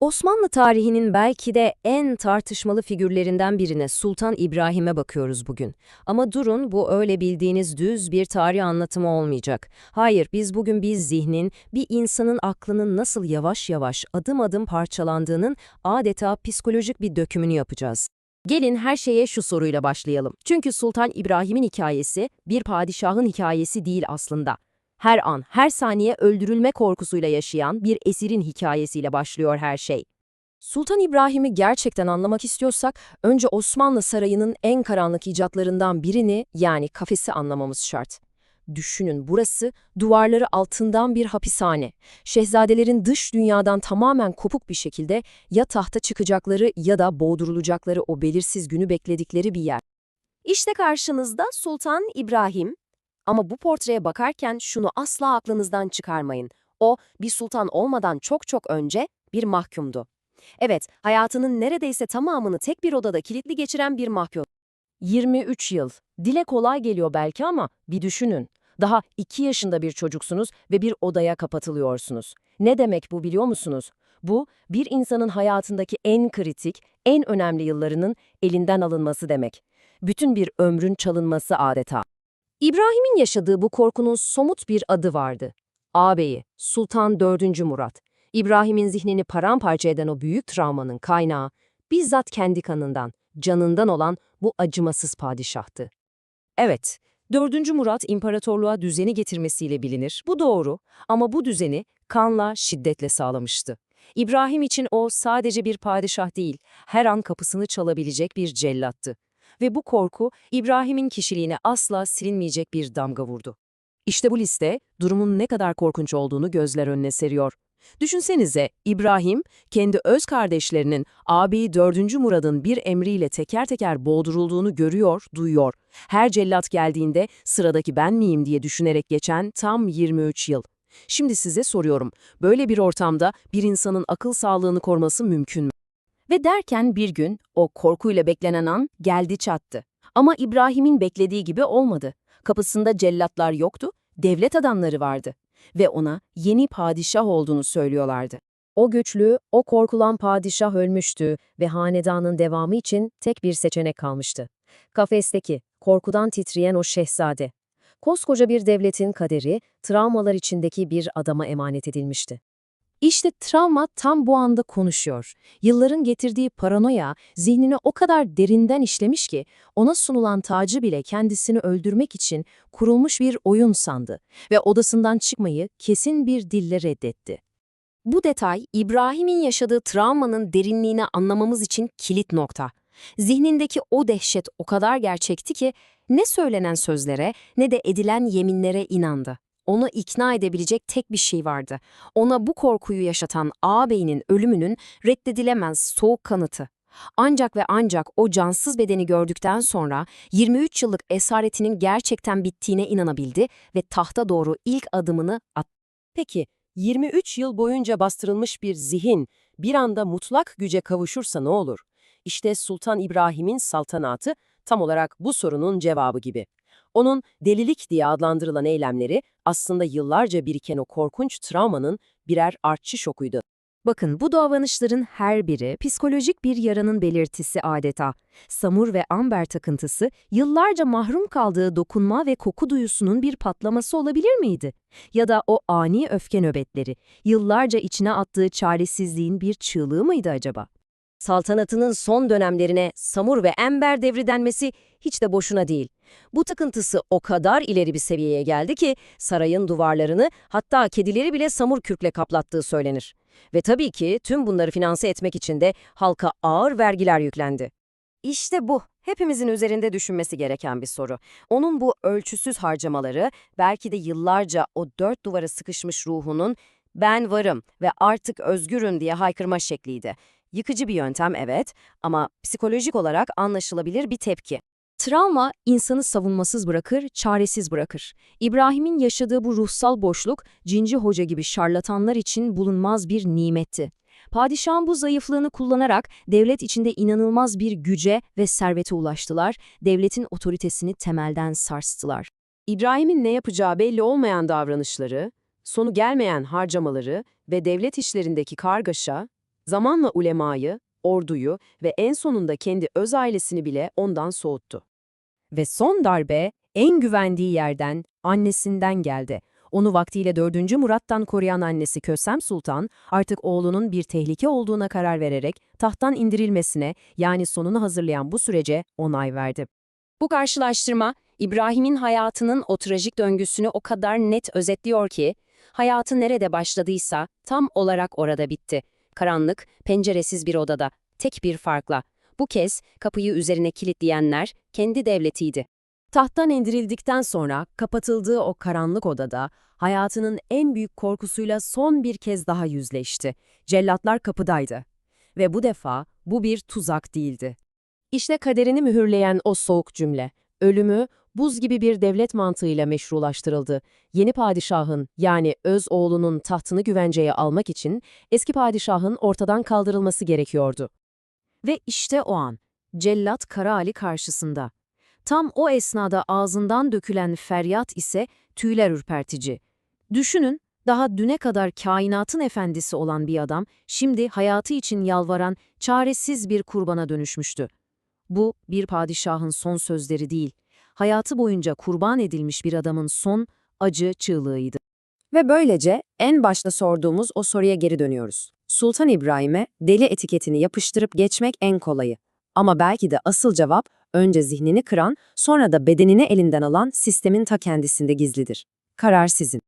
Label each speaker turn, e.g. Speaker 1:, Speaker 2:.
Speaker 1: Osmanlı tarihinin belki de en tartışmalı figürlerinden birine Sultan İbrahim'e bakıyoruz bugün. Ama durun bu öyle bildiğiniz düz bir tarih anlatımı olmayacak. Hayır, biz bugün bir zihnin, bir insanın aklının nasıl yavaş yavaş adım adım parçalandığının adeta psikolojik bir dökümünü yapacağız. Gelin her şeye şu soruyla başlayalım. Çünkü Sultan İbrahim'in hikayesi bir padişahın hikayesi değil aslında. Her an, her saniye öldürülme korkusuyla yaşayan bir esirin hikayesiyle başlıyor her şey. Sultan İbrahim'i gerçekten anlamak istiyorsak, önce Osmanlı Sarayı'nın en karanlık icatlarından birini yani kafesi anlamamız şart. Düşünün burası duvarları altından bir hapishane. Şehzadelerin dış dünyadan tamamen kopuk bir şekilde ya tahta çıkacakları ya da boğdurulacakları o belirsiz günü bekledikleri bir yer. İşte karşınızda Sultan İbrahim, ama bu portreye bakarken şunu asla aklınızdan çıkarmayın. O, bir sultan olmadan çok çok önce bir mahkumdu. Evet, hayatının neredeyse tamamını tek bir odada kilitli geçiren bir mahkum. 23 yıl. Dile kolay geliyor belki ama bir düşünün. Daha 2 yaşında bir çocuksunuz ve bir odaya kapatılıyorsunuz. Ne demek bu biliyor musunuz? Bu, bir insanın hayatındaki en kritik, en önemli yıllarının elinden alınması demek. Bütün bir ömrün çalınması adeta. İbrahim'in yaşadığı bu korkunun somut bir adı vardı. Ağabeyi, Sultan 4. Murat. İbrahim'in zihnini paramparça eden o büyük travmanın kaynağı, bizzat kendi kanından, canından olan bu acımasız padişahtı. Evet, 4. Murat imparatorluğa düzeni getirmesiyle bilinir, bu doğru ama bu düzeni kanla, şiddetle sağlamıştı. İbrahim için o sadece bir padişah değil, her an kapısını çalabilecek bir cellattı ve bu korku İbrahim'in kişiliğine asla silinmeyecek bir damga vurdu. İşte bu liste durumun ne kadar korkunç olduğunu gözler önüne seriyor. Düşünsenize İbrahim kendi öz kardeşlerinin ağabeyi 4. Murad'ın bir emriyle teker teker boğdurulduğunu görüyor, duyuyor. Her cellat geldiğinde sıradaki ben miyim diye düşünerek geçen tam 23 yıl. Şimdi size soruyorum, böyle bir ortamda bir insanın akıl sağlığını koruması mümkün mü? Ve derken bir gün o korkuyla beklenen an geldi çattı. Ama İbrahim'in beklediği gibi olmadı. Kapısında cellatlar yoktu, devlet adamları vardı ve ona yeni padişah olduğunu söylüyorlardı. O güçlü, o korkulan padişah ölmüştü ve hanedanın devamı için tek bir seçenek kalmıştı. Kafesteki, korkudan titreyen o şehzade. Koskoca bir devletin kaderi, travmalar içindeki bir adama emanet edilmişti. İşte travma tam bu anda konuşuyor. Yılların getirdiği paranoya zihnine o kadar derinden işlemiş ki ona sunulan tacı bile kendisini öldürmek için kurulmuş bir oyun sandı ve odasından çıkmayı kesin bir dille reddetti. Bu detay İbrahim'in yaşadığı travmanın derinliğini anlamamız için kilit nokta. Zihnindeki o dehşet o kadar gerçekti ki ne söylenen sözlere ne de edilen yeminlere inandı onu ikna edebilecek tek bir şey vardı. Ona bu korkuyu yaşatan ağabeyinin ölümünün reddedilemez soğuk kanıtı. Ancak ve ancak o cansız bedeni gördükten sonra 23 yıllık esaretinin gerçekten bittiğine inanabildi ve tahta doğru ilk adımını attı.
Speaker 2: Peki, 23 yıl boyunca bastırılmış bir zihin bir anda mutlak güce kavuşursa ne olur? İşte Sultan İbrahim'in saltanatı tam olarak bu sorunun cevabı gibi. Onun delilik diye adlandırılan eylemleri aslında yıllarca biriken o korkunç travmanın birer artçı şokuydu.
Speaker 1: Bakın bu davranışların her biri psikolojik bir yaranın belirtisi adeta. Samur ve amber takıntısı yıllarca mahrum kaldığı dokunma ve koku duyusunun bir patlaması olabilir miydi? Ya da o ani öfke nöbetleri yıllarca içine attığı çaresizliğin bir çığlığı mıydı acaba? Saltanatının son dönemlerine Samur ve Ember devri denmesi hiç de boşuna değil. Bu takıntısı o kadar ileri bir seviyeye geldi ki sarayın duvarlarını hatta kedileri bile samur kürkle kaplattığı söylenir. Ve tabii ki tüm bunları finanse etmek için de halka ağır vergiler yüklendi. İşte bu, hepimizin üzerinde düşünmesi gereken bir soru. Onun bu ölçüsüz harcamaları belki de yıllarca o dört duvara sıkışmış ruhunun ben varım ve artık özgürüm diye haykırma şekliydi. Yıkıcı bir yöntem evet ama psikolojik olarak anlaşılabilir bir tepki. Travma insanı savunmasız bırakır, çaresiz bırakır. İbrahim'in yaşadığı bu ruhsal boşluk, Cinci Hoca gibi şarlatanlar için bulunmaz bir nimetti. Padişahın bu zayıflığını kullanarak devlet içinde inanılmaz bir güce ve servete ulaştılar, devletin otoritesini temelden sarstılar.
Speaker 2: İbrahim'in ne yapacağı belli olmayan davranışları, sonu gelmeyen harcamaları ve devlet işlerindeki kargaşa, Zamanla ulemayı, orduyu ve en sonunda kendi öz ailesini bile ondan soğuttu. Ve son darbe en güvendiği yerden, annesinden geldi. Onu vaktiyle 4. Murat'tan koruyan annesi Kösem Sultan, artık oğlunun bir tehlike olduğuna karar vererek tahttan indirilmesine, yani sonunu hazırlayan bu sürece onay verdi.
Speaker 1: Bu karşılaştırma, İbrahim'in hayatının o trajik döngüsünü o kadar net özetliyor ki, hayatı nerede başladıysa tam olarak orada bitti. Karanlık, penceresiz bir odada, tek bir farkla. Bu kez kapıyı üzerine kilitleyenler kendi devletiydi.
Speaker 2: Tahttan indirildikten sonra kapatıldığı o karanlık odada hayatının en büyük korkusuyla son bir kez daha yüzleşti. Cellatlar kapıdaydı. Ve bu defa bu bir tuzak değildi. İşte kaderini mühürleyen o soğuk cümle. Ölümü buz gibi bir devlet mantığıyla meşrulaştırıldı. Yeni padişahın yani öz oğlunun tahtını güvenceye almak için eski padişahın ortadan kaldırılması gerekiyordu. Ve işte o an Cellat Kara Ali karşısında. Tam o esnada ağzından dökülen feryat ise tüyler ürpertici. Düşünün, daha düne kadar kainatın efendisi olan bir adam, şimdi hayatı için yalvaran, çaresiz bir kurbana dönüşmüştü. Bu, bir padişahın son sözleri değil, hayatı boyunca kurban edilmiş bir adamın son, acı çığlığıydı. Ve böylece en başta sorduğumuz o soruya geri dönüyoruz. Sultan İbrahim'e deli etiketini yapıştırıp geçmek en kolayı. Ama belki de asıl cevap, önce zihnini kıran, sonra da bedenini elinden alan sistemin ta kendisinde gizlidir. Karar sizin.